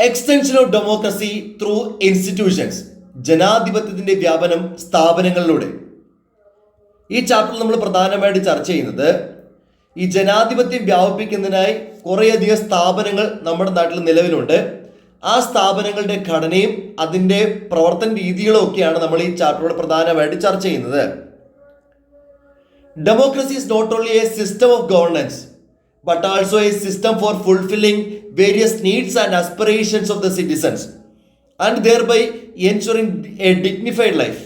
Extension of democracy through institutions ജനാധിപത്യത്തിന്റെ വ്യാപനം സ്ഥാപനങ്ങളിലൂടെ. ഈ ചാപ്റ്ററിൽ നമ്മൾ പ്രധാനമായിട്ട് ചർച്ച ചെയ്യുന്നത് ഈ ജനാധിപത്യം വ്യാപിപ്പിക്കുന്നതിനായി കുറേയധികം സ്ഥാപനങ്ങൾ നമ്മുടെ നാട്ടിൽ നിലവിലുണ്ട്. ആ സ്ഥാപനങ്ങളുടെ ഘടനയും അതിന്റെ പ്രവർത്തന രീതികളും ഒക്കെയാണ് നമ്മൾ ഈ ചാപ്റ്ററോട് പ്രധാനമായിട്ട് ചർച്ച ചെയ്യുന്നത്. Democracy is not only a system of governance but also a system for fulfilling various needs and aspirations of the citizens and thereby ensuring a dignified life.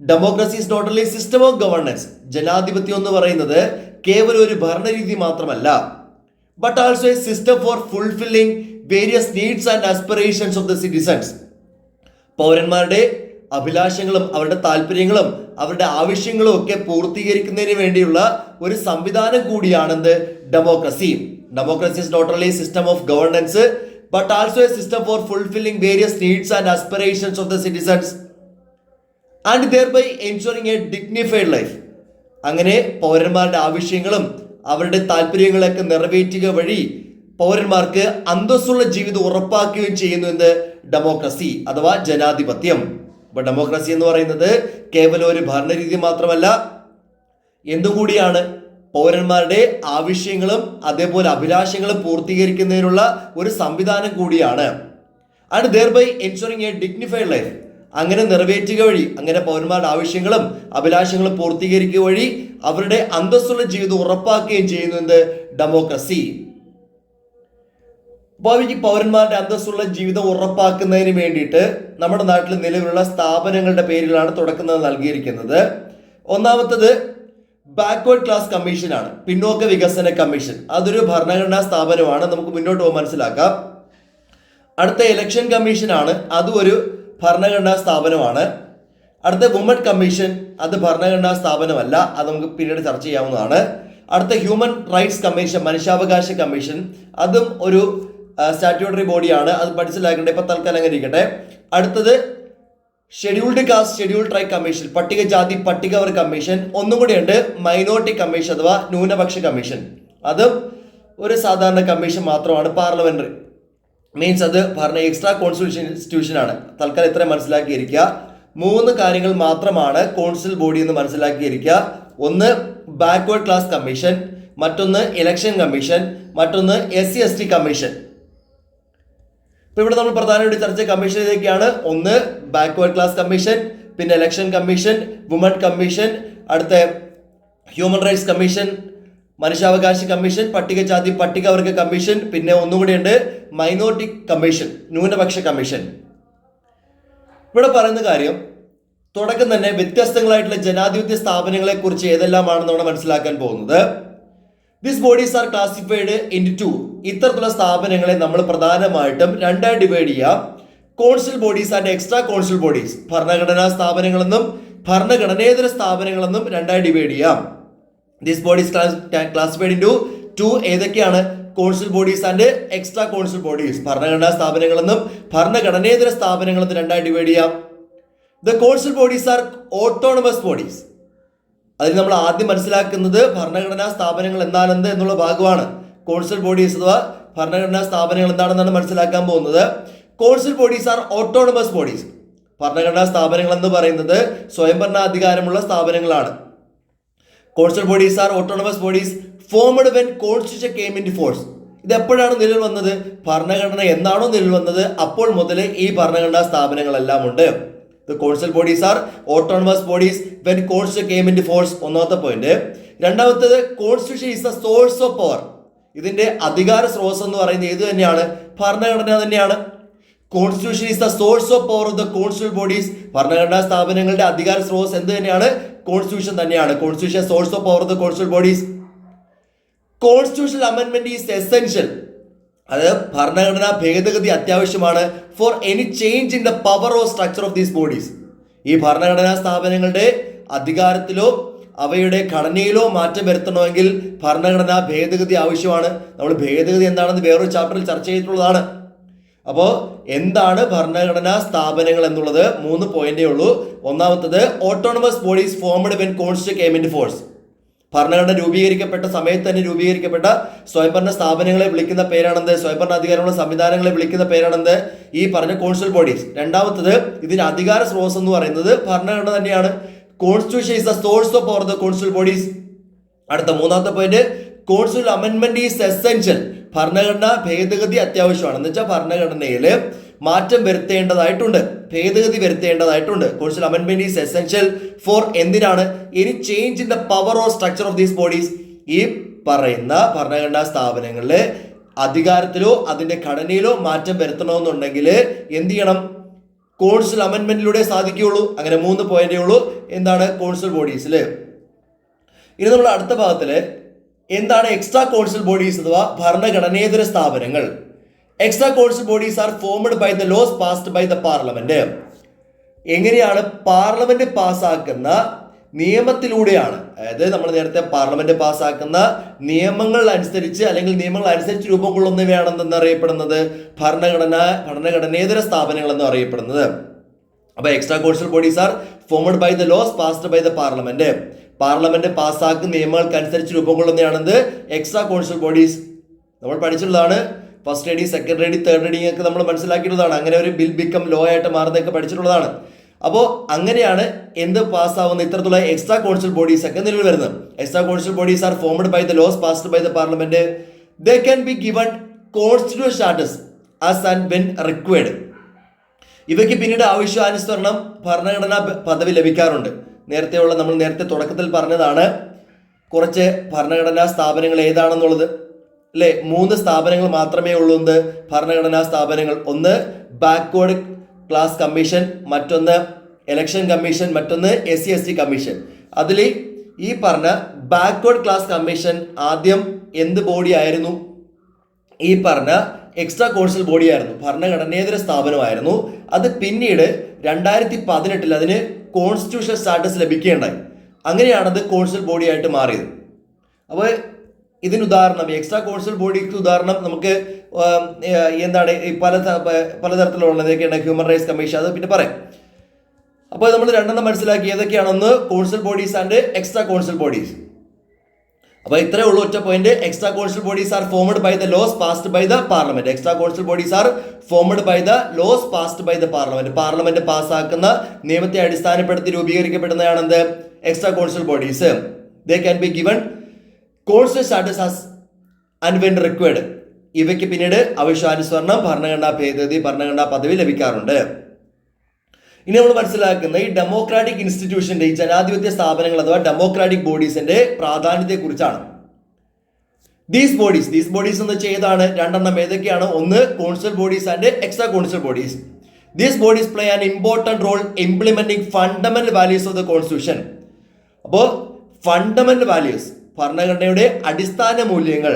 Democracy is not only system of governance ജനാധിപത്യം എന്ന് പറയുന്നത് കേവലം ഒരു ഭരണരീതി മാത്രമല്ല but also a system for fulfilling various needs and aspirations of the citizens പൗരന്മാരുടെ അഭിലാഷങ്ങളും അവരുടെ താല്പര്യങ്ങളും അവരുടെ ആവശ്യങ്ങളും ഒക്കെ പൂർത്തീകരിക്കുന്നതിന് വേണ്ടിയുള്ള ഒരു സംവിധാനം കൂടിയാണെന്ത്? Democracy democracy is not only system of governance but also a system for fulfilling various needs and aspirations of the citizens and thereby ensuring a dignified life അങ്ങനെ പൗരന്മാരുടെ ആവശ്യങ്ങളും അവരുടെ താല്പര്യങ്ങളൊക്കെ നിറവേറ്റുക വഴി പൗരന്മാർക്ക് അന്തസ്സുള്ള ജീവിതം ഉറപ്പാക്കുകയും ചെയ്യുന്നു എന്ന് ഡെമോക്രസി അഥവാ ജനാധിപത്യം. അപ്പൊ ഡെമോക്രസി എന്ന് പറയുന്നത് കേവലം ഒരു ഭരണരീതി മാത്രമല്ല എന്തുകൂടിയാണ് പൗരന്മാരുടെ ആവശ്യങ്ങളും അതേപോലെ അഭിലാഷങ്ങളും പൂർത്തീകരിക്കുന്നതിനുള്ള ഒരു സംവിധാനം കൂടിയാണ്. And thereby ensuring a dignified life അങ്ങനെ നിറവേറ്റുക വഴി അങ്ങനെ പൗരന്മാരുടെ ആവശ്യങ്ങളും അഭിലാഷങ്ങളും പൂർത്തീകരിക്കുക വഴി അവരുടെ അന്തസ്സുള്ള ജീവിതം ഉറപ്പാക്കുകയും ചെയ്യുന്നുണ്ട് ഡെമോക്രസി. ഈ പൗരന്മാരുടെ അന്തസ്സുള്ള ജീവിതം ഉറപ്പാക്കുന്നതിന് വേണ്ടിയിട്ട് നമ്മുടെ നാട്ടിൽ നിലവിലുള്ള സ്ഥാപനങ്ങളുടെ പേരിലാണ് തുടക്കം നൽകിയിരിക്കുന്നത്. ഒന്നാമത്തത് ബാക്ക്വേർഡ് ക്ലാസ് കമ്മീഷനാണ് പിന്നോക്ക വികസന കമ്മീഷൻ അതൊരു ഭരണഘടനാ സ്ഥാപനമാണ്. നമുക്ക് മുന്നോട്ട് പോകാൻ മനസ്സിലാക്കാം. അടുത്ത ഇലക്ഷൻ കമ്മീഷനാണ് അതും ഒരു ഭരണഘടനാ സ്ഥാപനമാണ്. അടുത്ത വുമൺ കമ്മീഷൻ അത് ഭരണഘടനാ സ്ഥാപനമല്ല. അത് നമുക്ക് പിന്നീട് ചർച്ച ചെയ്യാവുന്നതാണ്. അടുത്ത ഹ്യൂമൻ റൈറ്റ്സ് കമ്മീഷൻ മനുഷ്യാവകാശ കമ്മീഷൻ അതും ഒരു സ്റ്റാറ്റ്യൂട്ടറി ബോഡിയാണ് അത് മനസ്സിലാക്കേണ്ടത് ഇപ്പൊ തൽക്കാലം അങ്ങനെ ഇരിക്കട്ടെ. അടുത്തത് scheduled caste schedule tribe commission പട്ടികജാതി പട്ടികവർഗ കമ്മീഷൻ ഒന്നും കൂടിയുണ്ട് മൈനോറിറ്റി കമ്മീഷൻ അഥവാ ന്യൂനപക്ഷ കമ്മീഷൻ അതും ഒരു സാധാരണ കമ്മീഷൻ മാത്രമാണ് പാർലമെന്ററി മീൻസ് അത് ഭരണ എക്സ്ട്രാ കോൺസ്റ്റിറ്റ്യൂഷൻ ഇൻസ്റ്റിറ്റ്യൂഷൻ ആണ്. തൽക്കാലം ഇത്ര മനസ്സിലാക്കിയിരിക്കുക. മൂന്ന് കാര്യങ്ങൾ മാത്രമാണ് കോൺസിൽ ബോഡി എന്ന് മനസ്സിലാക്കിയിരിക്കുക. ഒന്ന് ബാക്ക്വേർഡ് ക്ലാസ് കമ്മീഷൻ മറ്റൊന്ന് ഇലക്ഷൻ കമ്മീഷൻ മറ്റൊന്ന് S C S T commission ഇപ്പൊ ഇവിടെ നമ്മൾ പ്രധാനമായിട്ട് ചർച്ച കമ്മീഷൻ ഇതൊക്കെയാണ് ഒന്ന് ബാക്ക്വേർഡ് ക്ലാസ് കമ്മീഷൻ പിന്നെ ഇലക്ഷൻ കമ്മീഷൻ വുമൺ കമ്മീഷൻ അടുത്ത ഹ്യൂമൻ റൈറ്റ്സ് കമ്മീഷൻ മനുഷ്യാവകാശ കമ്മീഷൻ പട്ടികജാതി പട്ടികവർഗ കമ്മീഷൻ പിന്നെ ഒന്നുകൂടിയുണ്ട് മൈനോറിറ്റി കമ്മീഷൻ ന്യൂനപക്ഷ കമ്മീഷൻ ഇവിടെ പറയുന്ന കാര്യം തുടക്കം തന്നെ വ്യത്യസ്തങ്ങളായിട്ടുള്ള ജനാധിപത്യ സ്ഥാപനങ്ങളെ കുറിച്ച് ഏതെല്ലാമാണെന്ന് നമ്മൾ മനസ്സിലാക്കാൻ പോകുന്നത്. This bodies are classified into ഇത്തരത്തിലുള്ള സ്ഥാപനങ്ങളെ നമ്മൾ പ്രധാനമായിട്ടും രണ്ടായി ഡിവൈഡ് ചെയ്യാം. Constitutional bodies and extra constitutional bodies ഭരണഘടനാ സ്ഥാപനങ്ങളെന്നും ഭരണഘടനേതര സ്ഥാപനങ്ങളെന്നും രണ്ടായി ഡിവൈഡ് ചെയ്യാം. This bodies classified into two ഏതൊക്കെയാണ്? Constitutional bodies and extra constitutional bodies ഭരണഘടനാ സ്ഥാപനങ്ങളെന്നും ഭരണഘടനേതര സ്ഥാപനങ്ങളെന്നും രണ്ടായി ഡിവൈഡ് ചെയ്യാം. The constitutional bodies are autonomous bodies അതിൽ നമ്മൾ ആദ്യം മനസ്സിലാക്കുന്നത് ഭരണഘടനാ സ്ഥാപനങ്ങൾ എന്താണെന്ത് എന്നുള്ള ഭാഗമാണ്. കോൺസൽ ബോഡീസ് അഥവാ ഭരണഘടനാ സ്ഥാപനങ്ങൾ എന്താണെന്നാണ് മനസ്സിലാക്കാൻ പോകുന്നത്. Constitutional bodies are autonomous bodies ഭരണഘടനാ സ്ഥാപനങ്ങൾ എന്ന് പറയുന്നത് സ്വയംഭരണാധികാരമുള്ള സ്ഥാപനങ്ങളാണ്. Constitutional bodies are autonomous bodies formed when constitution came in force ഇത് എപ്പോഴാണ് നിലവിൽ വന്നത്? ഭരണഘടന എന്നാണോ നിലവിൽ വന്നത്? അപ്പോൾ മുതൽ ഈ ഭരണഘടനാ സ്ഥാപനങ്ങളെല്ലാം ഉണ്ട്. Constitutional bodies are autonomous bodies when constitution came in force ഒന്നാമത്തെ പോയിന്റ് രണ്ടാമത്തേത് constitution is the source of power ഇതിന്റെ അധികാര സ്രോതസ് എന്ന് പറയുന്നത് ഏത് തന്നെയാണ്? ഭരണഘടന തന്നെയാണ്. Constitution is the source of power of the constitution bodies ഭരണഘടനാ സ്ഥാപനങ്ങളുടെ അധികാര സ്രോതസ് എന്ത് തന്നെയാണ്? കോൺസ്റ്റിറ്റ്യൂഷൻ തന്നെയാണ്. Constitution source of power of the constitution bodies constitutional amendment is essential അത് ഭരണഘടനാ ഭേദഗതി അത്യാവശ്യമാണ് for any change in the power of structure of these bodies ഈ ഭരണഘടനാ സ്ഥാപനങ്ങളുടെ അധികാരത്തിലോ അവയുടെ ഘടനയിലോ മാറ്റം വരുത്തണമെങ്കിൽ ഭരണഘടനാ ഭേദഗതി ആവശ്യമാണ്. നമ്മൾ ഭേദഗതി എന്താണെന്ന് വേറൊരു ചാപ്റ്ററിൽ ചർച്ച ചെയ്തിട്ടുള്ളതാണ്. അപ്പോൾ എന്താണ് ഭരണഘടനാ സ്ഥാപനങ്ങൾ എന്നുള്ളത്? മൂന്ന് പോയിന്റേ ഉള്ളൂ. ഒന്നാമത്തത് autonomous bodies formed when constitution came in force ഭരണഘടന രൂപീകരിക്കപ്പെട്ട സമയത്ത് തന്നെ രൂപീകരിക്കപ്പെട്ട സ്വയംഭരണ സ്ഥാപനങ്ങളെ വിളിക്കുന്ന പേരാണെന്ത്? സ്വയംഭരണ അധികാരമുള്ള സംവിധാനങ്ങളെ വിളിക്കുന്ന പേരാണെന്ത്? ഈ പറഞ്ഞ കോൺസ്റ്റിറ്റ്യൂഷൻ ബോഡീസ് രണ്ടാമത്തത് ഇതിന്റെ അധികാര സ്രോതസ് എന്ന് പറയുന്നത് ഭരണഘടന തന്നെയാണ്. Constitution is the source of power the constitution bodies അടുത്ത മൂന്നാമത്തെ പോയിന്റ് കോൺസ്റ്റിറ്റ്യൂഷൻ അമെൻമെന്റ് ഈസ് എസെൻഷ്യൽ ഭരണഘടന ഭേദഗതി അത്യാവശ്യമാണ്. എന്ന് വെച്ചാൽ ഭരണഘടനയിൽ മാറ്റം വരുത്തേണ്ടതായിട്ടുണ്ട്. ഭേദഗതി വരുത്തേണ്ടതായിട്ടുണ്ട്. കോൺസ്റ്റിറ്റ്യൂഷൻ അമെൻമെന്റ് ഈസ് എസെൻഷ്യൽ ഫോർ എന്തിനാണ്? Any change in the power or structure of these bodies ഈ പറയുന്ന ഭരണഘടനാ സ്ഥാപനങ്ങളിൽ അധികാരത്തിലോ അതിന്റെ ഘടനയിലോ മാറ്റം വരുത്തണമെന്നുണ്ടെങ്കിൽ എന്ത് ചെയ്യണം? കോൺസ്റ്റിറ്റ്യൂഷൻ അമെൻമെന്റിലൂടെ സാധിക്കുകയുള്ളൂ. അങ്ങനെ മൂന്ന് പോയിന്റേ ഉള്ളൂ. എന്താണ്? കോൺസ്റ്റിറ്റ്യൂഷൻ ബോഡീസിൽ ഇനി നമ്മൾ അടുത്ത ഭാഗത്തിൽ എന്താണ് എക്സ്ട്രാ കോൺസിൽ ബോഡീസ് അഥവാ ഭരണഘടനേതര സ്ഥാപനങ്ങൾ? Extra constitutional bodies are formed by the laws passed by the parliament എങ്ങനെയാണ് പാർലമെന്റ് പാസ്സാക്കുന്ന നിയമത്തിലൂടെയാണ്? അതായത് നമ്മൾ നേരത്തെ പാർലമെന്റ് പാസ്സാക്കുന്ന നിയമങ്ങൾ അനുസരിച്ച് അല്ലെങ്കിൽ നിയമങ്ങൾ അനുസരിച്ച് രൂപം കൊള്ളുന്നവയാണെന്ന് അറിയപ്പെടുന്നത്? ഭരണഘടന ഭരണഘടനേതര സ്ഥാപനങ്ങൾ എന്ന് അറിയപ്പെടുന്നത്. അപ്പൊ extra constitutional bodies are formed by the laws passed by the parliament parliament പാസ്സാക്കുന്ന നിയമങ്ങൾക്കനുസരിച്ച് രൂപം കൊള്ളുന്നതാണെന്ത് എക്സ്ട്രാ കോൺസൽ ബോഡീസ് നമ്മൾ പഠിച്ചിട്ടുള്ളതാണ്. First reading second reading third reading ഒക്കെ നമ്മൾ മനസ്സിലാക്കിയിട്ടുള്ളതാണ്. അങ്ങനെ ഒരു ബിൽ ബിക്കം ലോ ആയിട്ട് മാറുന്നതൊക്കെ പഠിച്ചിട്ടുള്ളതാണ്. അപ്പോൾ അങ്ങനെയാണ് എന്ത് പാസ്സാവുന്ന ഇത്തരത്തിലുള്ള എക്സ്ട്രാ കോൺസൽ ബോഡീസ് ഒക്കെ നിലവിൽ വരുന്നത്. Extra constitutional bodies are formed by the laws passed by the parliament they can be given constitution status as and when required ഇവയ്ക്ക് പിന്നീട് ആവശ്യാനുസരണം ഭരണഘടനാ പദവി ലഭിക്കാറുണ്ട്. നേരത്തെയുള്ള നമ്മൾ നേരത്തെ തുടക്കത്തിൽ പറഞ്ഞതാണ് കുറച്ച് ഭരണഘടനാ സ്ഥാപനങ്ങൾ ഏതാണെന്നുള്ളത്. അല്ലേ? മൂന്ന് സ്ഥാപനങ്ങൾ മാത്രമേ ഉള്ളൂ എന്ത്? ഭരണഘടനാ സ്ഥാപനങ്ങൾ. ഒന്ന് ബാക്ക്വേർഡ് ക്ലാസ് കമ്മീഷൻ മറ്റൊന്ന് ഇലക്ഷൻ കമ്മീഷൻ മറ്റൊന്ന് S C S T commission അതിൽ ഈ പറഞ്ഞ ബാക്ക്വേർഡ് ക്ലാസ് കമ്മീഷൻ ആദ്യം എന്ത് ബോഡി ആയിരുന്നു? ഈ പറഞ്ഞ എക്സ്ട്രാ കോഴ്സൽ ബോഡിയായിരുന്നു ഭരണഘടനേതര സ്ഥാപനമായിരുന്നു. അത് പിന്നീട് രണ്ടായിരത്തി പതിനെട്ടിൽ അതിന് കോൺസ്റ്റിറ്റ്യൂഷണൽ സ്റ്റാറ്റസ് ലഭിക്കുകയുണ്ടായി അങ്ങനെയാണത് കോൺസൽ ബോഡിയായിട്ട് മാറിയത്. അപ്പോൾ ഇതിന് ഉദാഹരണം എക്സ്ട്രാ കോൺസൽ ബോഡിക്ക് ഉദാഹരണം നമുക്ക് എന്താണ് ഈ പല പലതരത്തിലുള്ളതൊക്കെയാണ് ഹ്യൂമൻ റൈറ്റ്സ് കമ്മീഷൻ അത് പിന്നെ പറയാം. അപ്പോൾ നമ്മൾ രണ്ടെണ്ണം മനസ്സിലാക്കി ഏതൊക്കെയാണ് ഒന്ന് constitutional bodies and extra constitutional bodies അപ്പൊ ഇത്രേ ഉള്ളൂ ഒറ്റ point extra constitutional bodies are formed by the laws passed by the parliament extra constitutional bodies are formed by the laws passed by the parliament parliament പാസ്സാക്കുന്ന നിയമത്തെ അടിസ്ഥാനപ്പെടുത്തി രൂപീകരിക്കപ്പെടുന്നതാണ് എന്ത് extra constitutional bodies they can be given constitutional status and when required ഇവയ്ക്ക് പിന്നീട് ആവശ്യാനുസരണം ഭരണഘടനാ ഭേദഗതി ഭരണഘടനാ പദവി ലഭിക്കാറുണ്ട്. ഇനി നമ്മൾ മനസ്സിലാക്കുന്ന ഈ ഡെമോക്രാറ്റിക് ഇൻസ്റ്റിറ്റ്യൂഷന്റെ ഈ ജനാധിപത്യ സ്ഥാപനങ്ങൾ അഥവാ ഡെമോക്രാറ്റിക് ബോഡീസിന്റെ പ്രാധാന്യത്തെക്കുറിച്ചാണ്. ദീസ് ബോഡീസ് ദീസ് ബോഡീസ് എന്ന് വെച്ചാൽ ഏതാണ്? രണ്ടെണ്ണം. ഏതൊക്കെയാണ്? ഒന്ന് constitutional bodies and extra constitutional bodies these bodies play an important role implementing fundamental values of the constitution അപ്പോൾ ഫണ്ടമെന്റൽ വാല്യൂസ് ഭരണഘടനയുടെ അടിസ്ഥാന മൂല്യങ്ങൾ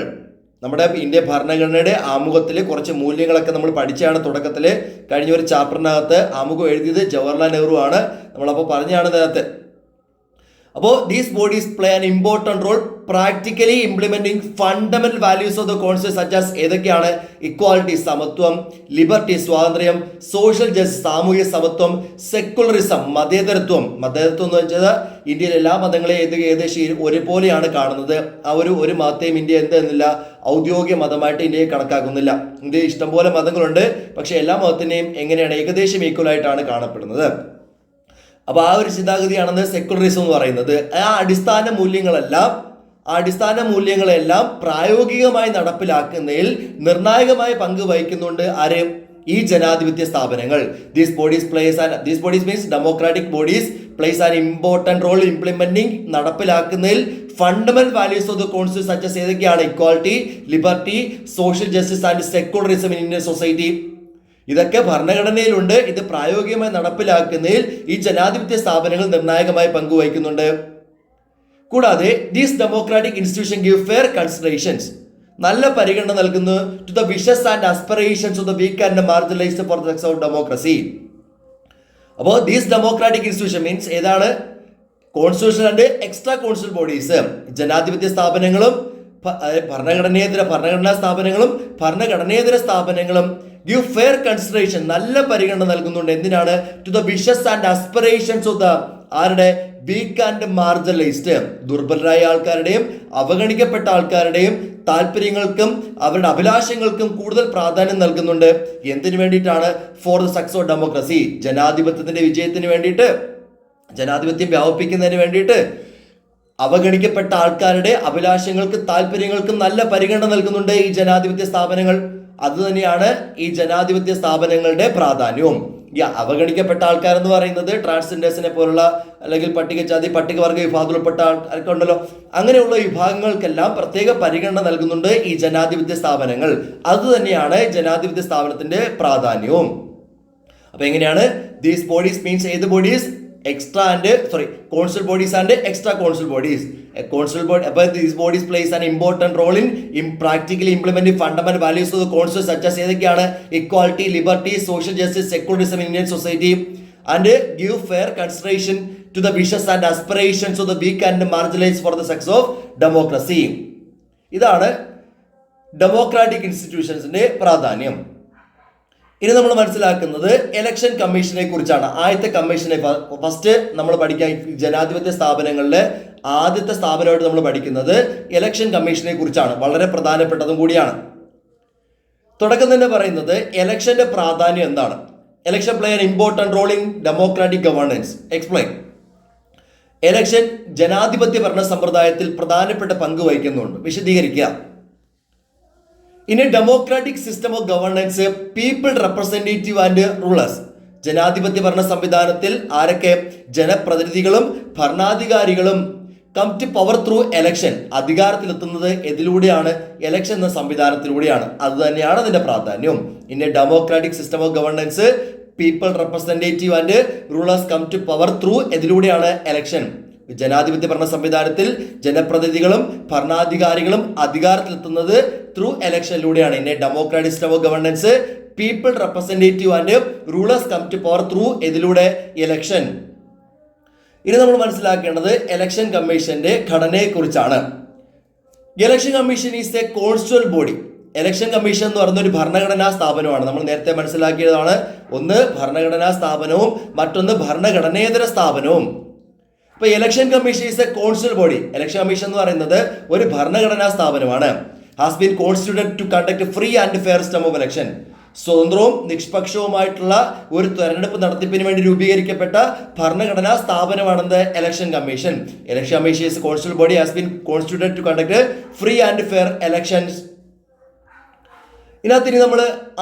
നമ്മുടെ ഇന്ത്യ ഭരണഘടനയുടെ ആമുഖത്തിൽ കുറച്ച് മൂല്യങ്ങളൊക്കെ നമ്മൾ പഠിച്ചാണ് തുടക്കത്തിൽ കഴിഞ്ഞ ഒരു ചാപ്റ്ററിനകത്ത് ആമുഖം എഴുതിയത് ജവഹർലാൽ നെഹ്റു ആണ് നമ്മളപ്പോൾ പറഞ്ഞാണ് ഇതിനകത്ത്. അപ്പോൾ these bodies play an important role practically implementing fundamental values of the constitution such as ഏതൊക്കെയാണ്? ഇക്വാലിറ്റി സമത്വം ലിബർട്ടി സ്വാതന്ത്ര്യം സോഷ്യൽ ജസ്റ്റിസ് സാമൂഹ്യ സമത്വം സെക്കുലറിസം മതേതരത്വം. മതേതരത്വം എന്ന് വെച്ചാൽ ഇന്ത്യയിലെ എല്ലാ മതങ്ങളെയും ഏത് ഏകദേശം ഒരുപോലെയാണ് കാണുന്നത്. ആ ഒരു ഒരു മതത്തെയും ഇന്ത്യ എന്തെന്നില്ല ഔദ്യോഗിക മതമായിട്ട് ഇന്ത്യയെ കണക്കാക്കുന്നില്ല. ഇന്ത്യയിൽ ഇഷ്ടംപോലെ മതങ്ങളുണ്ട്. പക്ഷേ എല്ലാ മതത്തിനെയും എങ്ങനെയാണ്? ഏകദേശം ഈക്വലായിട്ടാണ് കാണപ്പെടുന്നത്. അപ്പൊ ആ ഒരു ചിന്താഗതിയാണെന്ന് സെക്കുലറിസം എന്ന് പറയുന്നത്. ആ അടിസ്ഥാന മൂല്യങ്ങളെല്ലാം അടിസ്ഥാന മൂല്യങ്ങളെല്ലാം പ്രായോഗികമായി നടപ്പിലാക്കുന്നതിൽ നിർണായകമായ പങ്ക് വഹിക്കുന്നുണ്ട് ആര്? ഈ ജനാധിപത്യ സ്ഥാപനങ്ങൾ. These bodies places and these bodies means democratic bodies places an important role implementing നടപ്പിലാക്കുന്നതിൽ fundamental values of the constitution such as ഏതൊക്കെയാണ്? Equality liberty social justice and secularism in Indian society ഇതൊക്കെ ഭരണഘടനയിലുണ്ട്. ഇത് പ്രായോഗികമായി നടപ്പിലാക്കുന്നതിൽ ഈ ജനാധിപത്യ സ്ഥാപനങ്ങൾ നിർണായകമായി പങ്കുവഹിക്കുന്നുണ്ട്. കൂടാതെ these democratic institution give fair considerations നല്ല പരിഗണന നൽകുന്നു. To the wishes and aspirations of the weak and marginalised for the of democracy അപ്പോൾ ദീസ് ഡെമോക്രാറ്റിക് ഇൻസ്റ്റിറ്റ്യൂഷൻ മീൻസ് ഏതാണ്? Constitution and extra constitution bodies ജനാധിപത്യ സ്ഥാപനങ്ങളും ഭരണഘടനേതര ഭരണഘടനാ സ്ഥാപനങ്ങളും ഭരണഘടനേതര സ്ഥാപനങ്ങളും. ഗിവ് ഫെയർ കൺസിഡറേഷൻ നല്ല പരിഗണന നൽകുന്നുണ്ട്. എന്തിനാണ്? To the wishes and aspirations of the ആരുടെ? വീക്ക് ആൻഡ് മാർജലൈസ്ഡ് ദുർബലരായ ആൾക്കാരുടെയും അവഗണിക്കപ്പെട്ട ആൾക്കാരുടെയും താല്പര്യങ്ങൾക്കും അവരുടെ അഭിലാഷങ്ങൾക്കും കൂടുതൽ പ്രാധാന്യം നൽകുന്നുണ്ട്. എന്തിനു വേണ്ടിയിട്ടാണ്? For the success of democracy ജനാധിപത്യത്തിന്റെ വിജയത്തിന് വേണ്ടിയിട്ട് ജനാധിപത്യം വ്യാപിപ്പിക്കുന്നതിന് വേണ്ടിയിട്ട് അവഗണിക്കപ്പെട്ട ആൾക്കാരുടെ അഭിലാഷങ്ങൾക്കും താല്പര്യങ്ങൾക്കും നല്ല പരിഗണന നൽകുന്നുണ്ട് ഈ ജനാധിപത്യ സ്ഥാപനങ്ങൾ. അത് തന്നെയാണ് ഈ ജനാധിപത്യ സ്ഥാപനങ്ങളുടെ പ്രാധാന്യവും. അവഗണിക്കപ്പെട്ട ആൾക്കാരെന്ന് പറയുന്നത് ട്രാൻസ്ജെൻഡേഴ്സിനെ പോലുള്ള അല്ലെങ്കിൽ പട്ടികജാതി പട്ടികവർഗ വിഭാഗത്തിൽപ്പെട്ട ആൾക്കാരൊക്കെ ഉണ്ടല്ലോ. അങ്ങനെയുള്ള വിഭാഗങ്ങൾക്കെല്ലാം പ്രത്യേക പരിഗണന നൽകുന്നുണ്ട് ഈ ജനാധിപത്യ സ്ഥാപനങ്ങൾ. അതുതന്നെയാണ് ജനാധിപത്യ സ്ഥാപനത്തിന്റെ പ്രാധാന്യവും. അപ്പൊ എങ്ങനെയാണ്? ദീസ് ബോഡീസ് മീൻസ് ഏത് bodies extra and sorry constitutional bodies and extra constitutional bodies constitutional body അപ്പോൾ these bodies places an important role in practically implement fundament values of constitution such as ഏതൊക്കെയാണ്? Equality liberty social justice secularism Indian society and give fair consideration to the wishes and aspirations of the weak and marginalise for the success of democracy ഇതാണ് ഡെമോക്രാറ്റിക് ഇൻസ്റ്റിറ്റ്യൂഷൻസിന്റെ പ്രാധാന്യം. ഇനി നമ്മൾ മനസ്സിലാക്കുന്നത് election കമ്മീഷനെ കുറിച്ചാണ്. ആദ്യത്തെ കമ്മീഷനെ ഫസ്റ്റ് നമ്മൾ പഠിക്കാൻ ജനാധിപത്യ സ്ഥാപനങ്ങളിലെ ആദ്യത്തെ സ്ഥാപനമായിട്ട് നമ്മൾ പഠിക്കുന്നത് ഇലക്ഷൻ കമ്മീഷനെ കുറിച്ചാണ്. വളരെ പ്രധാനപ്പെട്ടതും കൂടിയാണ്. തുടക്കം തന്നെ പറയുന്നത് ഇലക്ഷന്റെ പ്രാധാന്യം എന്താണ്? Election play an important role in democratic governance explain election ജനാധിപത്യ ഭരണ സമ്പ്രദായത്തിൽ പ്രധാനപ്പെട്ട പങ്ക് വഹിക്കുന്നുണ്ട്. വിശദീകരിക്കുക. In a democratic system of governance people representative and rulers ജനാധിപത്യ ഭരണ സംവിധാനത്തിൽ ആരൊക്കെ ജനപ്രതിനിധികളും ഭരണാധികാരികളും come to power through election അധികാരത്തിലെത്തുന്നത് എതിലൂടെയാണ് എലക്ഷൻ എന്ന സംവിധാനത്തിലൂടെയാണ്. അത് തന്നെയാണ് അതിന്റെ പ്രാധാന്യം. In a democratic system of governance people representative and rulers come to power through എതിലൂടെയാണ് election ജനാധിപത്യ ഭരണ സംവിധാനത്തിൽ ജനപ്രതിനിധികളും ഭരണാധികാരികളും അധികാരത്തിലെത്തുന്നത് ത്രൂ എലക്ഷനിലൂടെയാണ് in a democratic stove governance people representative and rulers come to power through ഇതിലൂടെ ഇലക്ഷൻ ഇനി നമ്മൾ മനസ്സിലാക്കേണ്ടത് ഇലക്ഷൻ കമ്മീഷന്റെ ഘടനയെക്കുറിച്ചാണ്. Election commission is a constitutional body election commission എന്ന് പറയുന്ന ഒരു ഭരണഘടനാ സ്ഥാപനമാണ്. നമ്മൾ നേരത്തെ മനസ്സിലാക്കിയതാണ്. ഒന്ന് ഭരണഘടനാ സ്ഥാപനവും മറ്റൊന്ന് ഭരണഘടനേതര സ്ഥാപനവും. ഇപ്പൊ election commission is a constitutional body election commission എന്ന് പറയുന്നത് ഒരു ഭരണഘടനാ സ്ഥാപനമാണ്. Has been constituted to conduct free and fair system of election സ്വതന്ത്രവും നിഷ്പക്ഷവുമായിട്ടുള്ള ഒരു തെരഞ്ഞെടുപ്പ് നടത്തിപ്പിന് വേണ്ടി രൂപീകരിക്കപ്പെട്ട ഭരണഘടനാ സ്ഥാപനമാണെന്ന് election commission election commission is constitute body has been constituted to conduct free and fair elections ഇതിനകത്ത് ഇനി നമ്മൾ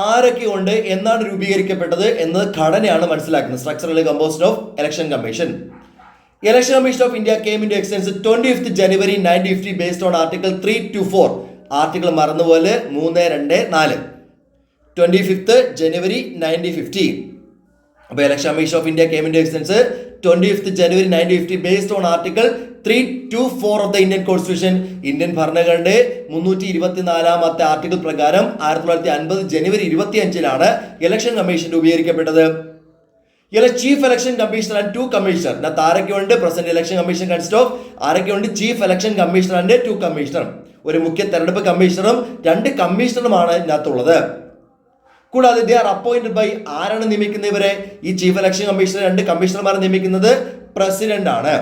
ആരൊക്കെ ഉണ്ട് എന്നാണ് രൂപീകരിക്കപ്പെട്ടത് എന്നത് ഘടനയാണ് മനസ്സിലാക്കുന്നത്. Structural composition of election commission election commission of India came in existence twenty fifth January nineteen fifty based on article three two four article മറന്നുപോലെ മൂന്ന് രണ്ട് നാല്. Twenty fifth January nineteen fifty അപ്പോൾ election commission of India came in existence twenty fifth January nineteen fifty based on article three two four of the Indian constitution Indian ഭരണഘടനയുടെ മുന്നൂറ്റി ഇരുപത്തിനാലാമത്തെ article പ്രകാരം ആയിരത്തി തൊള്ളായിരത്തി അൻപത് ജനുവരി ഇരുപത്തി അഞ്ചിലാണ് ഇലക്ഷൻ കമ്മീഷൻ രൂപീകരിക്കപ്പെട്ടത്. ഇതിലെ chief election commissioner and two commissioner ഇതിനകത്ത് ആരൊക്കെയുണ്ട് present election commission consist of ആരൊക്കെയുണ്ട് chief election commissioner and two commissioner ഒരു മുഖ്യ തെരഞ്ഞെടുപ്പ് കമ്മീഷണറും രണ്ട് കമ്മീഷണറുമാണ് ഇതിനകത്തുള്ളത്. കൂടാതെ ദേ ആർ അപ്പോയിന്റഡ് ബൈ ആരാണ് നിയമിക്കുന്നത് ഇവരെ? ഈ ചീഫ് ഇലക്ഷൻ കമ്മീഷണർ രണ്ട് കമ്മീഷണർമാരെ നിയമിക്കുന്നത് പ്രസിഡന്റ് ആണ്.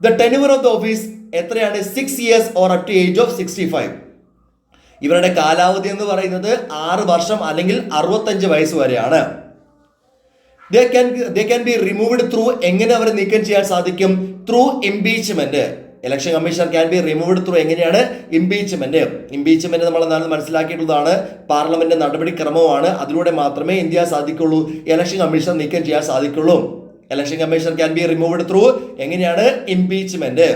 The tenure of the office എത്രയാണ്? Six years or up to age of sixty five ഇവരുടെ കാലാവധി എന്ന് പറയുന്നത് ആറ് വർഷം അല്ലെങ്കിൽ അറുപത്തഞ്ച് വയസ്സ് വരെയാണ്. They can they can be removed through എങ്ങനെ അവരെ നീക്കം ചെയ്യാൻ സാധിക്കും? Through impeachment election commissioner can be removed through എങ്ങനെയാണ്? ഇംപീച്ച്മെന്റ് ഇംപീച്ച്മെന്റ് നമ്മൾ എന്താണ് മനസ്സിലാക്കിയിട്ടുള്ളതാണ്. പാർലമെന്റ് നടപടിക്രമമാണ് അതിലൂടെ മാത്രമേ ഇന്ത്യ സാധിക്കുള്ളൂ. ഇലക്ഷൻ കമ്മീഷണർ നീക്കം ചെയ്യാൻ സാധിക്കുള്ളൂ. Election commissioner can be removed through എങ്ങനെയാണ്? ഇംപീച്ച്മെന്റ്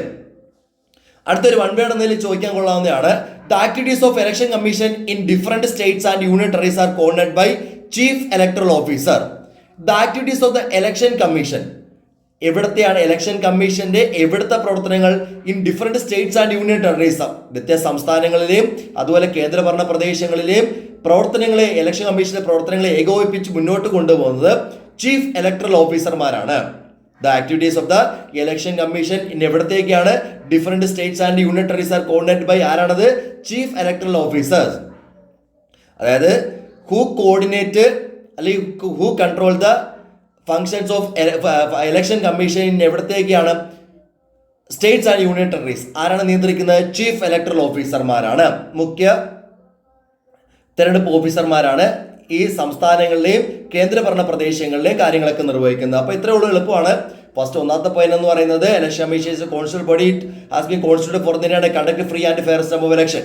അടുത്തൊരു വൺ വേർഡ് എന്നതിൽ ചോദിക്കാൻ കൊള്ളാവുന്നതാണ്. The activities of election commission in different states and union territories are coordinate by chief electoral officer the activities of the election commission എവിടത്തെയാണ് election കമ്മീഷന്റെ എവിടുത്തെ പ്രവർത്തനങ്ങൾ in different states and union terrorism വ്യത്യസ്ത സംസ്ഥാനങ്ങളിലെയും അതുപോലെ കേന്ദ്രഭരണ പ്രദേശങ്ങളിലെയും പ്രവർത്തനങ്ങളെ ഇലക്ഷൻ കമ്മീഷന്റെ പ്രവർത്തനങ്ങളെ ഏകോപിപ്പിച്ച് മുന്നോട്ട് കൊണ്ടുപോകുന്നത് chief electoral ഓഫീസർമാരാണ് the activities of the election commission in എവിടത്തേക്കാണ്? Different states and union territories are coordinate by ആരാണത്? ചീഫ് ഇലക്ട്രൽ ഓഫീസേഴ്സ് അതായത് ഹൂ കോർഡിനേറ്റ് അല്ലെങ്കിൽ who control the functions of election commission എവിടത്തേക്കാണ്? States and union territories ആരാണ് നിയന്ത്രിക്കുന്നത്? Chief electoral ഓഫീസർമാരാണ് മുഖ്യ തെരഞ്ഞെടുപ്പ് ഓഫീസർമാരാണ് ഈ സംസ്ഥാനങ്ങളിലെയും കേന്ദ്രഭരണ പ്രദേശങ്ങളിലെയും കാര്യങ്ങളൊക്കെ നിർവഹിക്കുന്നത്. അപ്പോൾ ഇത്രയേ ഉള്ളൂ എളുപ്പമാണ്. ഫസ്റ്റ് ഒന്നാമത്തെ പോയിന്റ് എന്ന് പറയുന്നത് election commission constitute body has been constitute for ദിനാണ് conduct free and fair system of election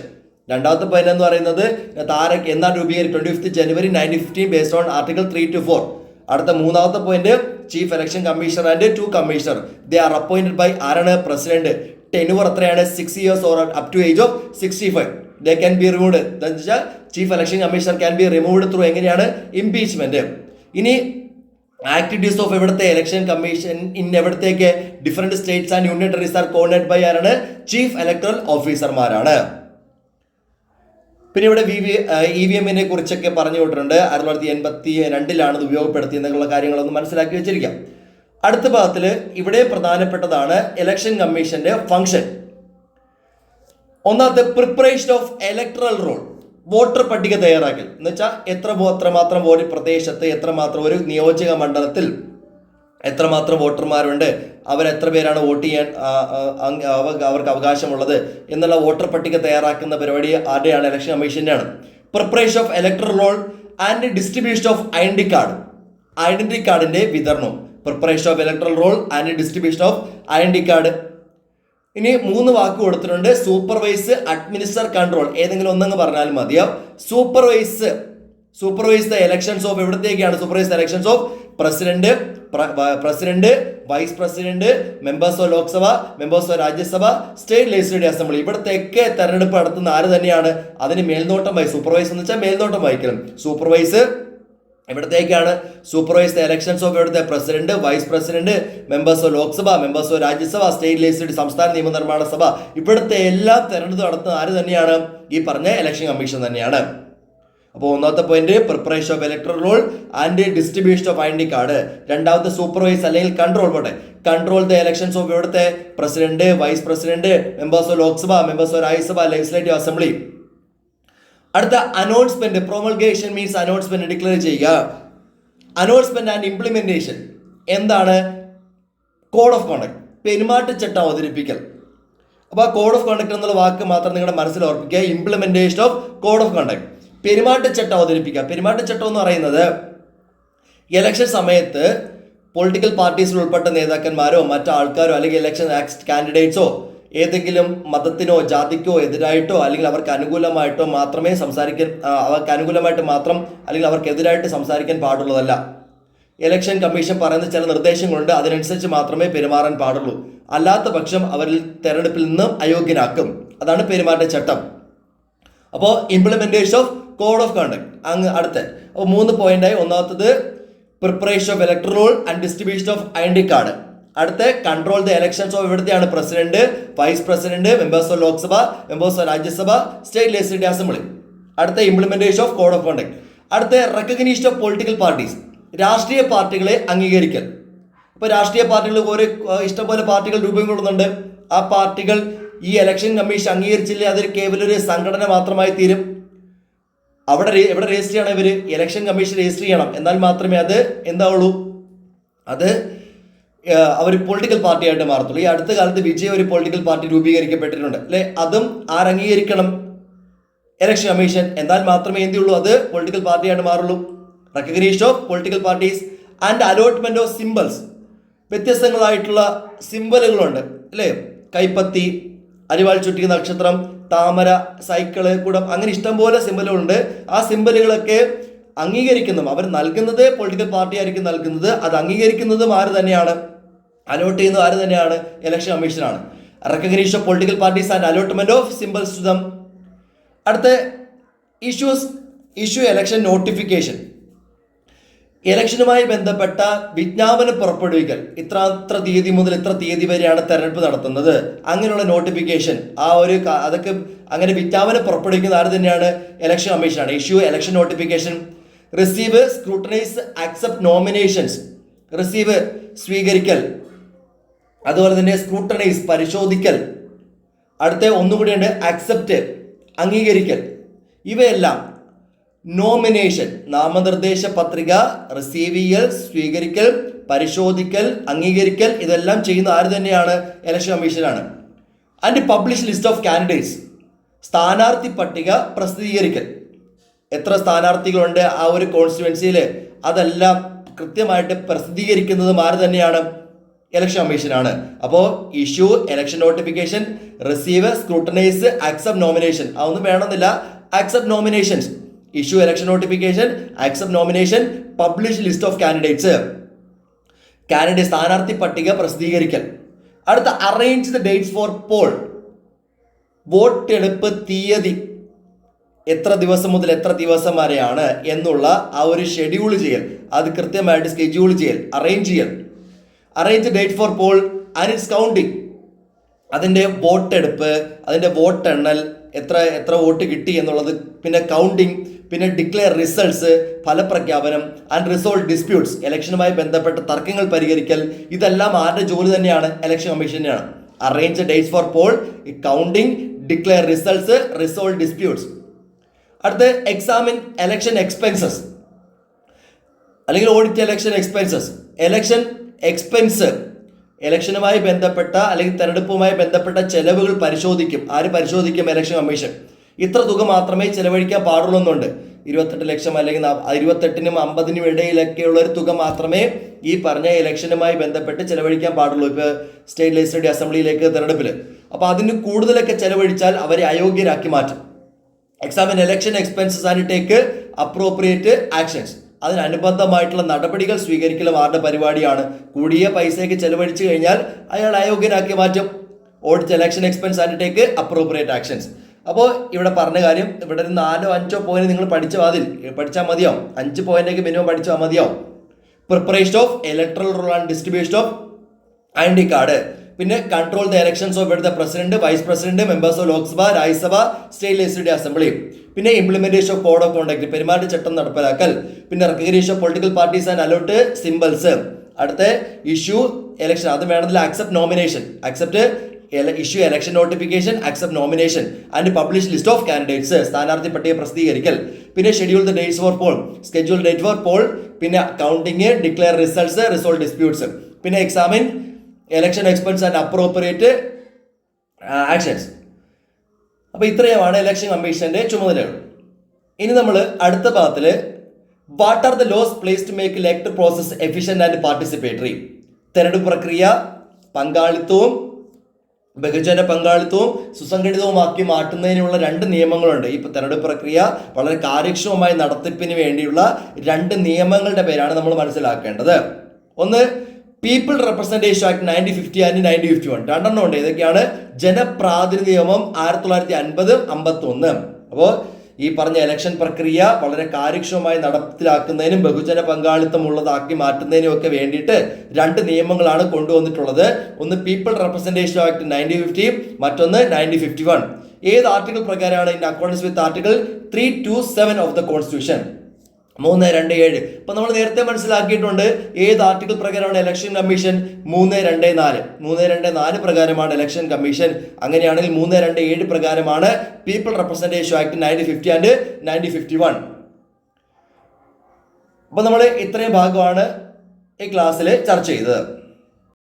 രണ്ടാമത്തെ പോയിന്റ് എന്ന് പറയുന്നത് താരക്ക് എന്നാ രൂപീകരിക്കും twenty fifth January nineteen fifteen based on article three two four അടുത്ത മൂന്നാമത്തെ point chief election commissioner and two commissioner they are appointed by ആരാണ്? President tenure എത്രയാണ്? Six years or up to age of sixty five they can be removed എന്ന് വെച്ചാൽ chief election commissioner can be removed through എങ്ങനെയാണ്? Impeachment ഇനി activities of എവിടുത്തെ election commission in എവിടത്തേക്ക് different states and union territories are coordinate by ആരാണ് chief electoral ഓഫീസർമാരാണ് പിന്നെ ഇവിടെ V V E V എമ്മിനെ കുറിച്ചൊക്കെ പറഞ്ഞു വിട്ടിട്ടുണ്ട്. ആയിരത്തി തൊള്ളായിരത്തി എൺപത്തി രണ്ടിലാണ് ഇത് ഉപയോഗപ്പെടുത്തിയെന്നുള്ള കാര്യങ്ങളൊന്ന് മനസ്സിലാക്കി വെച്ചിരിക്കാം. അടുത്ത ഭാഗത്തിൽ ഇവിടെ പ്രധാനപ്പെട്ടതാണ് ഇലക്ഷൻ കമ്മീഷന്റെ ഫംഗ്ഷൻ ഒന്നാമത്തെ preparation of electoral roll voter പട്ടിക തയ്യാറാക്കൽ. എന്ന് വെച്ചാൽ എത്ര എത്രമാത്രം ഒരു പ്രദേശത്ത് എത്രമാത്രം ഒരു നിയോജക മണ്ഡലത്തിൽ എത്രമാത്രം വോട്ടർമാരുണ്ട്? അവരെത്ര പേരാണ് വോട്ട് ചെയ്യാൻ അവർക്ക് അവകാശമുള്ളത്? എന്നുള്ള വോട്ടർ പട്ടിക തയ്യാറാക്കുന്ന പരിപാടി ആരുടെയാണ്? ഇലക്ഷൻ കമ്മീഷന്റെ ആണ് preparation of electoral roll and distribution of identity card identity കാർഡിന്റെ വിതരണം preparation of electoral roll and distribution of identity card ഇനി മൂന്ന് വാക്ക് കൊടുത്തിട്ടുണ്ട്. സൂപ്പർവൈസ് അഡ്മിനിസ്റ്റർ കൺട്രോൾ ഏതെങ്കിലും ഒന്നങ്ങ് പറഞ്ഞാലും മതിയാവും. Supervise supervise the elections of എവിടത്തേക്കാണ്? Supervise elections of president president vice president members of Lok Sabha members of Rajya Sabha state legislative assembly. ഇവിടത്തെയൊക്കെ തെരഞ്ഞെടുപ്പ് നടത്തുന്ന ആര് തന്നെയാണ്? അതിന് മേൽനോട്ടം വഹിച്ചു സൂപ്പർവൈസ് എന്ന് വെച്ചാൽ മേൽനോട്ടം വഹിക്കണം സൂപ്പർവൈസ് ഇവിടത്തേക്കാണ് സൂപ്പർവൈസ് ഇലക്ഷൻസ് ഓഫ് ഇവിടുത്തെ president vice president members of Lok Sabha members of Rajya Sabha state legislative സംസ്ഥാന നിയമനിർമ്മാണ സഭ. ഇവിടുത്തെ എല്ലാം തെരഞ്ഞെടുപ്പ് നടത്തുന്ന ആര് തന്നെയാണ്? ഈ പറഞ്ഞ ഇലക്ഷൻ കമ്മീഷൻ തന്നെയാണ്. അപ്പോൾ ഒന്നാമത്തെ point preparation of electoral roll and distribution of identity card രണ്ടാമത്തെ സൂപ്പർവൈസ് അല്ലെങ്കിൽ കൺട്രോൾ പോട്ടെ. കൺട്രോൾ ദ ഇലക്ഷൻസ് ഓഫ് ഇവിടുത്തെ president vice president members of Lok Sabha members of Rajya Sabha legislative assembly അടുത്ത announcement promulgation means announcement declare ചെയ്യുക. Announcement and implementation എന്താണ്? Code of conduct പെരുമാറ്റച്ചട്ടം അവതരിപ്പിക്കൽ. അപ്പോൾ ആ കോഡ് ഓഫ് കോണ്ടക്ട് എന്നുള്ള വാക്ക് മാത്രം നിങ്ങളുടെ മനസ്സിൽ ഓർപ്പിക്കുക. Implementation of code of conduct പെരുമാറ്റച്ചട്ടം അവതരിപ്പിക്കുക പെരുമാറ്റച്ചട്ടം എന്ന് പറയുന്നത് ഇലക്ഷൻ സമയത്ത് പൊളിറ്റിക്കൽ പാർട്ടീസിൽ ഉൾപ്പെട്ട നേതാക്കന്മാരോ മറ്റു ആൾക്കാരോ അല്ലെങ്കിൽ ഇലക്ഷൻ ആക്ട് കാൻഡിഡേറ്റ്സോ ഏതെങ്കിലും മതത്തിനോ ജാതിക്കോ എതിരായിട്ടോ അല്ലെങ്കിൽ അവർക്ക് അനുകൂലമായിട്ടോ മാത്രമേ സംസാരിക്കാൻ അവർക്ക് അനുകൂലമായിട്ട് മാത്രം അല്ലെങ്കിൽ അവർക്കെതിരായിട്ട് സംസാരിക്കാൻ പാടുള്ളതല്ല. ഇലക്ഷൻ കമ്മീഷൻ പറയുന്ന ചില നിർദ്ദേശങ്ങളുണ്ട്. അതിനനുസരിച്ച് മാത്രമേ പെരുമാറാൻ പാടുള്ളൂ. അല്ലാത്ത പക്ഷം അവരിൽ തെരഞ്ഞെടുപ്പിൽ നിന്ന് അയോഗ്യനാക്കും. അതാണ് പെരുമാറ്റച്ചട്ടം. അപ്പോൾ implementation of code of conduct അങ്ങ് അടുത്ത. അപ്പോൾ മൂന്ന് പോയിന്റായി ഒന്നാമത്തത് preparation of electoral roll and distribution of identity card അടുത്ത control the elections of ഇവിടുത്തെയാണ് president vice president members of Lok Sabha members of Rajya Sabha state legislative assembly അടുത്ത implementation of code of conduct അടുത്ത recognition of political parties രാഷ്ട്രീയ പാർട്ടികളെ അംഗീകരിക്കൽ. ഇപ്പോൾ രാഷ്ട്രീയ പാർട്ടികൾ ഓരോ ഇഷ്ടംപോലെ പാർട്ടികൾ രൂപം കൊള്ളുന്നുണ്ട്. ആ പാർട്ടികൾ ഈ ഇലക്ഷൻ കമ്മീഷൻ അംഗീകരിച്ചില്ലേ? അതൊരു കേവലൊരു സംഘടന മാത്രമായി തീരും. അവിടെ എവിടെ രജിസ്റ്റർ ചെയ്യണം ഇവർ? ഇലക്ഷൻ കമ്മീഷൻ രജിസ്റ്റർ ചെയ്യണം. എന്നാൽ മാത്രമേ അത് എന്താവുള്ളൂ? അത് അവർ പൊളിറ്റിക്കൽ പാർട്ടിയായിട്ട് മാറത്തുള്ളൂ. ഈ അടുത്ത കാലത്ത് വിജയ ഒരു പൊളിറ്റിക്കൽ പാർട്ടി രൂപീകരിക്കപ്പെട്ടിട്ടുണ്ട്. അല്ലെ? അതും ആരംഗീകരിക്കണം. ഇലക്ഷൻ കമ്മീഷൻ എന്നാൽ മാത്രമേ എന്തുള്ളൂ അത് പൊളിറ്റിക്കൽ പാർട്ടിയായിട്ട് മാറുള്ളൂ. Recognition of political parties and allotment of symbols വ്യത്യസ്തങ്ങളായിട്ടുള്ള സിമ്പലുകളുണ്ട് അല്ലേ? കൈപ്പത്തി അരിവാൾ ചുറ്റിക്കുന്ന നക്ഷത്രം താമര സൈക്കിൾ കുടം അങ്ങനെ ഇഷ്ടംപോലെ സിമ്പലുകളുണ്ട് ആ സിമ്പലുകളൊക്കെ അംഗീകരിക്കുന്നതും അവർ നൽകുന്നത് പൊളിറ്റിക്കൽ പാർട്ടി ആയിരിക്കും നൽകുന്നത്. അത് അംഗീകരിക്കുന്നതും ആര് തന്നെയാണ്? അലോട്ട് ചെയ്യുന്നത് ആര് തന്നെയാണ്? ഇലക്ഷൻ കമ്മീഷനാണ് recognition of political parties and allotment of symbols to അടുത്ത ഇഷ്യൂസ് ഇഷ്യൂ ഇലക്ഷൻ നോട്ടിഫിക്കേഷൻ ഇലക്ഷനുമായി ബന്ധപ്പെട്ട വിജ്ഞാപനം പുറപ്പെടുവിക്കൽ. ഇത്ര അത്ര തീയതി മുതൽ ഇത്ര തീയതി വരെയാണ് തെരഞ്ഞെടുപ്പ് നടത്തുന്നത്. അങ്ങനെയുള്ള നോട്ടിഫിക്കേഷൻ ആ ഒരു അതൊക്കെ അങ്ങനെ വിജ്ഞാപനം പുറപ്പെടുവിക്കുന്ന ആര് തന്നെയാണ്? ഇലക്ഷൻ കമ്മീഷനാണ് issue election notification receive scrutinise accept nominations receive സ്വീകരിക്കൽ. അതുപോലെ തന്നെ സ്ക്രൂട്ടനൈസ് പരിശോധിക്കൽ. അടുത്ത ഒന്നുകൂടിയുണ്ട് ആക്സെപ്റ്റ് അംഗീകരിക്കൽ. ഇവയെല്ലാം നോമിനേഷൻ നാമനിർദ്ദേശ പത്രിക റിസീവ് ചെയ്യൽ സ്വീകരിക്കൽ പരിശോധിക്കൽ അംഗീകരിക്കൽ ഇതെല്ലാം ചെയ്യുന്ന ആര് തന്നെയാണ്? ഇലക്ഷൻ കമ്മീഷനാണ് and publish list of candidates സ്ഥാനാർത്ഥി പട്ടിക പ്രസിദ്ധീകരിക്കൽ. എത്ര സ്ഥാനാർത്ഥികളുണ്ട് ആ ഒരു കോൺസ്റ്റിറ്റ്യുവൻസിയിൽ അതെല്ലാം കൃത്യമായിട്ട് പ്രസിദ്ധീകരിക്കുന്നതും ആര് തന്നെയാണ്? ഇലക്ഷൻ കമ്മീഷനാണ് അപ്പോൾ issue election notification receive scrutinise accept nomination അതൊന്നും വേണമെന്നില്ല. Accept nominations issue election notification accept nomination publish list of candidates candidate സ്ഥാനാർത്ഥി പട്ടിക പ്രസിദ്ധീകരിക്കൽ. അടുത്ത arrange the dates for poll വോട്ടെടുപ്പ് തീയതി. എത്ര ദിവസം മുതൽ എത്ര ദിവസം വരെയാണ് എന്നുള്ള ആ ഒരു ഷെഡ്യൂൾ ചെയ്യൽ. അത് കൃത്യമായിട്ട് സ്കെഡ്യൂൾ ചെയ്യൽ അറേഞ്ച് ചെയ്യൽ. Arrange date for poll and its counting അതിന്റെ വോട്ടെടുപ്പ് അതിന്റെ വോട്ടെണ്ണൽ എത്ര എത്ര വോട്ട് കിട്ടി എന്നുള്ളത് പിന്നെ കൗണ്ടിങ് പിന്നെ ഡിക്ലെയർ റിസൾട്ട്സ് ഫലപ്രഖ്യാപനം ആൻഡ് റിസോൾവ് ഡിസ്പ്യൂട്ട്സ് ഇലക്ഷനുമായി ബന്ധപ്പെട്ട തർക്കങ്ങൾ പരിഹരിക്കൽ ഇതെല്ലാം ആരുടെ ജോലി തന്നെയാണ്? Election കമ്മീഷന്റെയാണ് arrange dates for poll counting declare results resolve disputes അടുത്ത് എക്സാമിൻ എലക്ഷൻ എക്സ്പെൻസസ് അല്ലെങ്കിൽ audit election expenses election expense ഇലക്ഷനുമായി ബന്ധപ്പെട്ട അല്ലെങ്കിൽ തെരഞ്ഞെടുപ്പുമായി ബന്ധപ്പെട്ട ചെലവുകൾ പരിശോധിക്കും. ആര് പരിശോധിക്കും? ഇലക്ഷൻ കമ്മീഷൻ ഇത്ര തുക മാത്രമേ ചെലവഴിക്കാൻ പാടുള്ളൂ എന്നുണ്ട് ഇരുപത്തെട്ട് ലക്ഷം അല്ലെങ്കിൽ ഇരുപത്തെട്ടിനും അമ്പതിനും ഇടയിലൊക്കെയുള്ള ഒരു തുക മാത്രമേ ഈ പറഞ്ഞ ഇലക്ഷനുമായി ബന്ധപ്പെട്ട് ചെലവഴിക്കാൻ പാടുള്ളൂ ഇപ്പോൾ സ്റ്റേറ്റ് ലെജിസ്ലേറ്റീവ് അസംബ്ലിയിലേക്ക് തിരഞ്ഞെടുപ്പിൽ അപ്പോൾ അതിന് കൂടുതലൊക്കെ ചെലവഴിച്ചാൽ അവരെ അയോഗ്യരാക്കി മാറ്റും. Examine election expenses and take appropriate actions അതിനനുബന്ധമായിട്ടുള്ള നടപടികൾ സ്വീകരിക്കൽ വാർഡ് പരിപാടിയാണ്. കൂടിയ പൈസയ്ക്ക് ചെലവഴിച്ചു കഴിഞ്ഞാൽ അയാൾ അയോഗ്യനാക്കി മാറ്റും. Audit election expense and take appropriate actions അപ്പോൾ ഇവിടെ പറഞ്ഞ കാര്യം ഇവിടെ ഒരു നാലോ അഞ്ചോ പോയിന്റ് നിങ്ങൾ പഠിച്ച മതി പഠിച്ചാൽ മതിയാവും. അഞ്ച് പോയിന്റൊക്കെ മിനിമം പഠിച്ചാൽ മതിയാവും. Preparation of electoral roll and distribution of I D card പിന്നെ കൺട്രോൾ ദ ഇലക്ഷൻസ് ഓഫ് ഇവിടുത്തെ president vice president members of Lok Sabha Rajya Sabha state legislative assembly പിന്നെ implementation of code of conduct പെരുമാറ്റച്ചട്ടം നടപ്പിലാക്കൽ പിന്നെ recognition of political parties and allot symbols അടുത്ത issue election അത് വേണമെങ്കിൽ accept nomination accept issue election notification accept nomination and publish list of candidates സ്ഥാനാർത്ഥി പട്ടിക പ്രസിദ്ധീകരിക്കൽ. പിന്നെ schedule dates for poll schedule date for poll പിന്നെ counting declare results resolve disputes പിന്നെ examine election expense and appropriate actions അപ്പോൾ ഇത്രയുമാണ് election കമ്മീഷന്റെ ചുമതലകൾ. ഇനി നമ്മൾ അടുത്ത ഭാഗത്തിൽ what are the laws place to make elect process efficient and participatory തെരഞ്ഞെടുപ്പ് പ്രക്രിയ പങ്കാളിത്തവും ബഹുജന പങ്കാളിത്തവും സുസംഘടിതവുമാക്കി മാറ്റുന്നതിനുള്ള രണ്ട് നിയമങ്ങളുണ്ട്. ഈ തെരഞ്ഞെടുപ്പ് പ്രക്രിയ വളരെ കാര്യക്ഷമമായി നടത്തിപ്പിന് വേണ്ടിയുള്ള രണ്ട് നിയമങ്ങളുടെ പേരാണ് നമ്മൾ മനസ്സിലാക്കേണ്ടത്. ഒന്ന് people representation act nineteen fifty and nineteen fifty one രണ്ടെണ്ണം ഉണ്ട്. ഇതൊക്കെയാണ് ജനപ്രാതിനിധ്യ നിയമം ആയിരത്തി തൊള്ളായിരത്തി അൻപത് അമ്പത്തി ഒന്ന് അപ്പോൾ ഈ പറഞ്ഞ ഇലക്ഷൻ പ്രക്രിയ വളരെ കാര്യക്ഷമമായി നടപ്പിലാക്കുന്നതിനും ബഹുജന പങ്കാളിത്തം ഉള്ളതാക്കി മാറ്റുന്നതിനും ഒക്കെ വേണ്ടിയിട്ട് രണ്ട് നിയമങ്ങളാണ് കൊണ്ടുവന്നിട്ടുള്ളത്. ഒന്ന് people representation act nineteen fifty മറ്റൊന്ന് നയന്റീൻ ഫിഫ്റ്റി വൺ ഏത് ആർട്ടിക്കിൾ പ്രകാരമാണ് in accordance with article three two seven of the constitution മൂന്ന് രണ്ട് ഏഴ്. അപ്പം നമ്മൾ നേരത്തെ മനസ്സിലാക്കിയിട്ടുണ്ട് ഏത് ആർട്ടിക്കിൾ പ്രകാരമാണ് ഇലക്ഷൻ കമ്മീഷൻ മൂന്ന് രണ്ട് നാല്. മൂന്ന് രണ്ട് നാല് പ്രകാരമാണ് ഇലക്ഷൻ കമ്മീഷൻ അങ്ങനെയാണെങ്കിൽ മൂന്ന് രണ്ട് ഏഴ് പ്രകാരമാണ് people representation act nineteen fifty and nineteen fifty one അപ്പൊ നമ്മൾ ഇത്രയും ഭാഗമാണ് ഈ ക്ലാസ്സിൽ ചർച്ച ചെയ്തത്.